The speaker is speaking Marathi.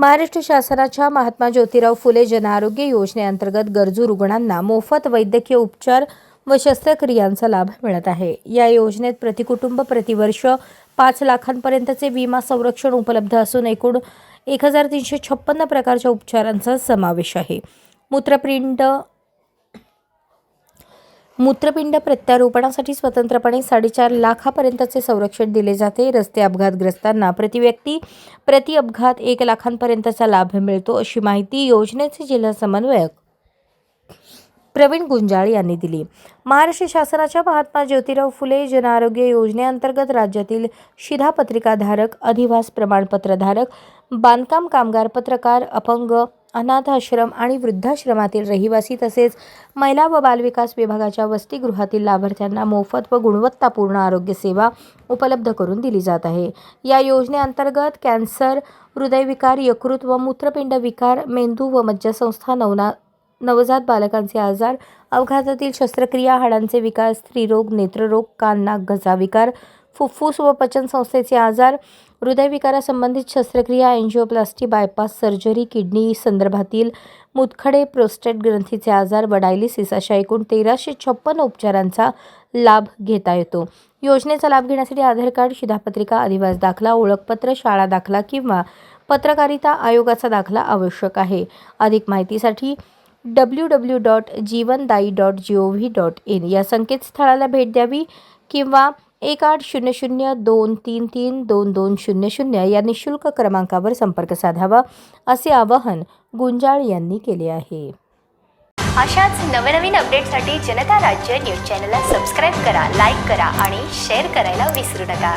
महाराष्ट्र शासनाच्या महात्मा ज्योतिराव फुले जनआरोग्य योजनेअंतर्गत गरजू रुग्णांना मोफत वैद्यकीय उपचार व शस्त्रक्रियांचा लाभ मिळत आहे. या योजनेत प्रतिकुटुंब प्रतिवर्ष पाच लाखांपर्यंतचे विमा संरक्षण उपलब्ध असून एकूण एक हजार तीनशे छप्पन्न प्रकारच्या उपचारांचा समावेश आहे. मूत्रपिंड मूत्रपिंड प्रत्यारोपणासाठी स्वतंत्रपणे साडेचार लाखापर्यंतचे संरक्षण दिले जाते. रस्ते अपघातग्रस्तांना प्रति व्यक्ती प्रति अपघात एक लाखांपर्यंतचा लाभ मिळतो अशी माहिती योजनेचे जिल्हा समन्वयक प्रवीण गुंजाळ यांनी दिली. महाराष्ट्र शासनाच्या महात्मा ज्योतिराव फुले जनआरोग्य योजनेअंतर्गत राज्यातील शिधापत्रिकाधारक अधिवास प्रमाणपत्रधारक बांधकाम कामगार पत्रकार अपंग अनाथाश्रम आणि वृद्धाश्रमातील रहिवासी तसेच महिला व बालविकास विभागाच्या वसतिगृहातील लाभार्थ्यांना मोफत व गुणवत्तापूर्ण आरोग्यसेवा उपलब्ध करून दिली जात आहे. या योजनेअंतर्गत कॅन्सर हृदयविकार यकृत व मूत्रपिंड विकार मेंदू व मज्जासंस्था नवना नवजात बालकांचे आजार अपघातातील शस्त्रक्रिया हाडांचे विकार स्त्रीरोग नेत्ररोग कान नाक घसाविकार फुफ्फुस व पचनसंस्थेचे आजार हृदयविकारासंबंधित शस्त्रक्रिया एन्जिओप्लास्टी बायपास सर्जरी किडनी संदर्भातील मुतखडे प्रोस्टेट ग्रंथीचे आजार व डायलिसिस अशा एकूण तेराशे छप्पन उपचारांचा लाभ घेता येतो. योजनेचा लाभ घेण्यासाठी आधार कार्ड शिधापत्रिका अधिवास दाखला ओळखपत्र शाळा दाखला किंवा पत्रकारिता आयोगाचा दाखला आवश्यक आहे. अधिक माहितीसाठी W W dot Jeevandayee dot G O V dot in या संकेतस्थळाला भेट द्यावी किंवा एक आठ शून्य शून्य दोन तीन तीन दोन दोन शून्य शून्य या निशुल्क क्रमांकावर संपर्क साधावा असे आवाहन गुंजाळ यांनी केले आहे. अशाच नवनवीन अपडेटसाठी जनता राज्य न्यूज चॅनलला सबस्क्राईब करा लाईक करा आणि शेअर करायला विसरू नका.